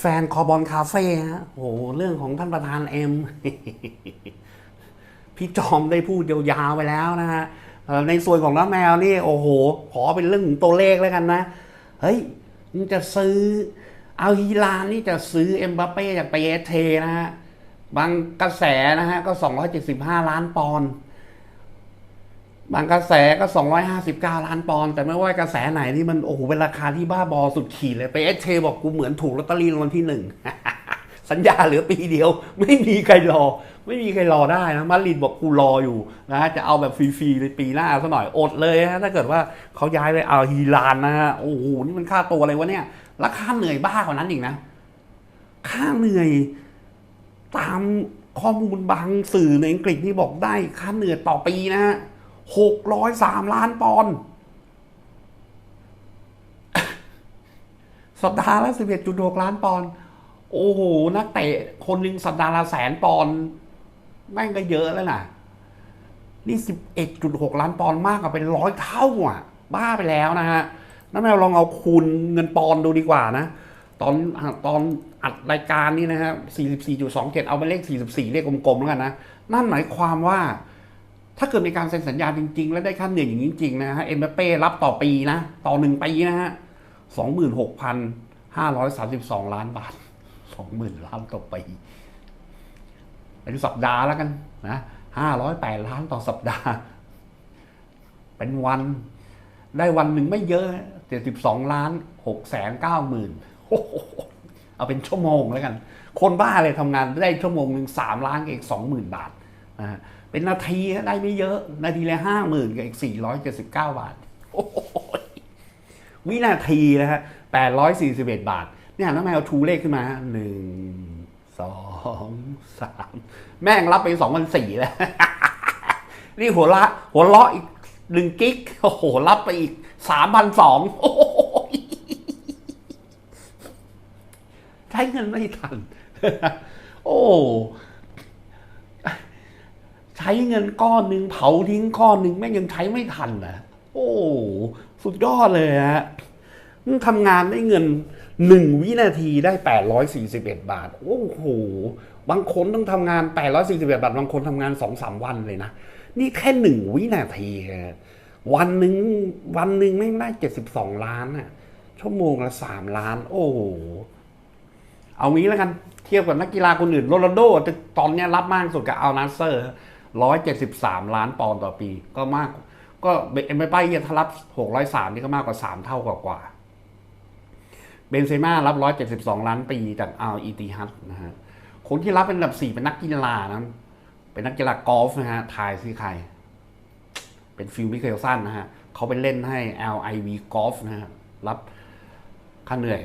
แฟนๆคอบอลคาเฟ่ฮะโอ้โหเรื่องของท่านประธานเอ็มพี่จอมได้พูดยาวๆไปแล้วนะฮะในส่วนของน้าแมวนี่โอ้โห ขอเป็นเรื่องของตัวเลขแล้วกันนะ เฮ้ยมึงจะซื้อเอาฮีลานนี่จะซื้อเอ็มบัปเป้จากไปเอสเทนะฮะบางกระแสนะฮะก็ 275 ล้านปอนด์ บางกระแสก็ 259 ล้านปอนด์แต่ไม่ว่ากระแสไหนนี่มันโอ้โหเป็นราคาที่บ้าบอสุดขีดเลยไปเอสเทบอกกูเหมือนถูกลอตเตอรี่รางวัลที่หนึ่งสัญญาเหลือปีเดียว ไม่มีใครรอ ไม่มีใครรอได้นะมาริดบอกกูรออยู่นะจะเอาแบบฟรีๆในปีหน้าซะหน่อยอดเลยฮะถ้าเกิดว่าเขาย้ายไปเอาฮีลานนะฮะโอ้โหนี่มันค่าตัวอะไรวะเนี่ยราคาเหนื่อยบ้ากว่านั้นอีกนะ ค่าเหนื่อยตามข้อมูลบางสื่อในอังกฤษนี่บอกได้ค่าเหนื่อยต่อปีนะฮะ หกร้อยสามล้านปอนด์สัปดาห์ละสิบเอ็ดจุดหกล้านปอนด์โอ้โห นักเตะคนหนึ่งสัปดาห์ละแสนปอนด์แม่งก็เยอะแล้วนะนี่สิบเอ็ดจุดหกล้านปอนด์มากกว่าเป็นร้อยเท่าอะ บ้าไปแล้วนะฮะน้าแมวลองเอาคูณเงินปอนด์ดูดีกว่านะ ตอนตอนอัดรายการนี้นะฮะ44.27 เอาไปเลข 44 เลขกลมๆแล้วกันนะ นั่นหมายความว่า ถ้าเกิดมีการเซ็นสัญญาจริง ๆ แล้วได้ค่าเหนื่อยอย่างนี้จริง ๆ นะฮะ เอ็มบัปเป้รับต่อปีนะ ต่อหนึ่งปีนะฮะ26,532ล้านบาท20,000ล้านต่อปีเป็นสัปดาห์แล้วกันนะ508ล้านต่อสัปดาห์ เป็นวัน ได้วันหนึ่งไม่เยอะ72ล้าน6แสน9หมื่นเอาเป็นชั่วโมงแล้วกัน คนบ้าเลยทำงานได้ชั่วโมงหนึ่ง3ล้านกับอีก20,000บาทนะฮะ เป็นนาทีได้ไม่เยอะ นาทีละห้าหมื่นกับอีก479บาทโอ้โหวินาทีนะฮะ841บเอ็ดบาท เนี่ยน้าแมวชูเลขขึ้นมาหนึ่งสองสามแม่งรับไปสองพันสี่แล้ว นี่หัวละ หัวเราะอีกหนึ่งกิกโอ้โห รับไปอีกสามพันสองใช้เงินไม่ทัน โอ้ ช้เงินก้อนหนึ่งเผาทิ้งก้อนหนึ่งแม่งยังใช้ไม่ทันนะโอ้สุดยอดเลยฮะทำงานได้เงินหนึ่งวินาทีได้แปดร้อยสี่สิบเอ็ดบาท โอ้โห บางคนต้องทำงานแปดร้อยสี่สิบเอ็ดบาท บางคนทำงานสองสามวันเลยนะ นี่แค่หนึ่งวินาทีฮะวันหนึ่งวันหนึ่งไม่งได้เจ็ดสิบสองล้านอะชั่วโมงละสามล้าน โอ้โห เอางี้แล้วกัน เทียบกับนักกีฬาคนอื่นโรนัลโดตอนนี้รับมากสุดกับอัลนาเซอร์ ร้อยเจ็ดสิบสามล้านปอนด์ต่อปี ก็มาก ก็เอ็มไปไปถ้ารับหกร้อยสามนี่ก็มากกว่าสามเท่ากว่ากว่าเบนเซม่ารับร้อยเจ็ดสิบสองล้านปีจากอัลอีติฮัดนะฮะคนที่รับเป็นอันดับสี่เป็นนักกีฬานะเป็นนักกีฬากอล์ฟนะฮะทายซิใคร เป็นฟิลมิเคลสันนะฮะเขาไปเล่นให้ LIV Golf นะฮะรับค่าเหนื่อย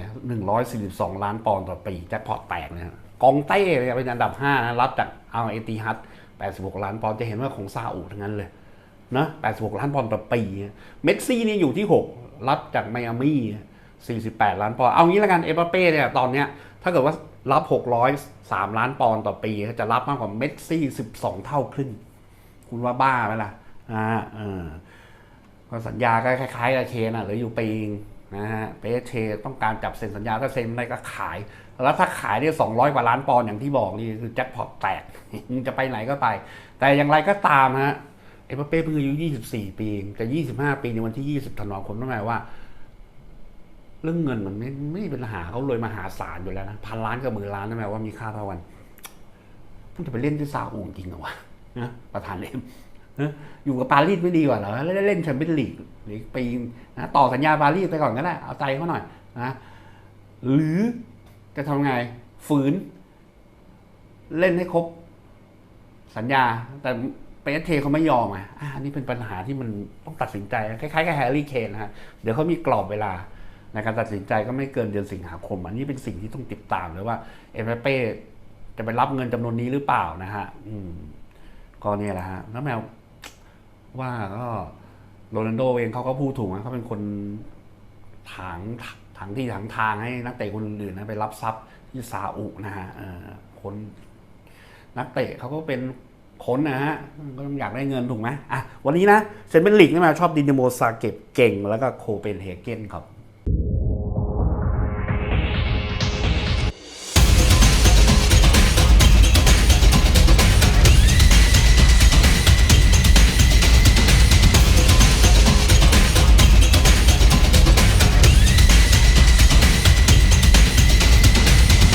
142 ล้านปอนด์ต่อปีแจ็คพอตแตกนะฮะกองเต้เป็นอันดับ 5 นะรับจากเอาเอติฮัต 86 ล้านปอนด์จะเห็นว่าของซาอุทั้งนั้นเลยนะ86 ล้านปอนด์ต่อปี เมสซี่นี่อยู่ที่ 6 รับจากไมอามี่ 48 ล้านปอนด์ เอางี้ล้วกัน เอเปเป้เนี่ยตอนเนี้ยถ้าเกิดว่ารับ 603 ล้านปอนด์ต่อปี จะรับมากกว่าเมสซี่ 12 เท่าครึ่ง คุณว่าบ้าไหมล่ะ อ่าเออสัญญาก็คล้ายๆกับเคนอะเหลืออยู่ปี นะฮะเปเชต้องการจับเซ็นสัญญาถ้าเซ็นอะไรก็ขาย แล้วถ้าขายเนี่ยสองร้อยกว่าล้านปอนด์อย่างที่บอกนี่คือแจ็คพอตแตกจะไปไหนก็ไป แต่อย่างไรก็ตามฮะเอเปเป้เพิ่งอายุ 24 ปีจะ25 ปีในวันที่ 20 ธันวาคมนั่นหมายว่า เรื่องเงินมันไม่ไม่เป็นหาเขารวยมาหาศาลอยู่แล้วนะพันล้านกับหมื่นล้านนั่นหมายว่ามีค่าเท่ากันเพิ่งจะไปเล่นที่ซาอุจริงเหรอวะนะประธานเอ็ม นะอยู่กับปารีสไม่ดีกว่าเหรอเล่นแชมเปี้ยนลีกหรือไปนะต่อสัญญาปารีสไปก่อนก็ได้เอาใจเขาหน่อยนะหรือจะทำไงฝืน เล่นให้ครบสัญญา แต่เปเทเขาไม่ยอมอะอันนี้เป็นปัญหาที่มันต้องตัดสินใจ คล้ายๆกับแฮร์รี่เคนนะฮะเดี๋ยวเขามีกรอบเวลาในการตัดสินใจก็ไม่เกินเดือนสิงหาคม อันนี้เป็นสิ่งที่ต้องติดตามเลยว่า เอ็มเป้จะไปรับเงินจำนวนนี้หรือเปล่านะฮะอืมก็เนี่ยแหละฮะแล้วแมว ว่าก็โรนัลโดเองเขาก็พูดถูกนะเขาเป็นคนถางถางที่ถางทางให้นักเตะคนอื่นนะไปรับทรัพย์ที่ซาอุนะฮะคนนักเตะเขาก็เป็นคนนะฮะก็ต้องอยากได้เงินถูกไหมอะวันนี้นะเซนเป็นลีกนี่มาชอบดินโมซาเก็บเก่ง แล้วก็โคเปนเฮเกนครับ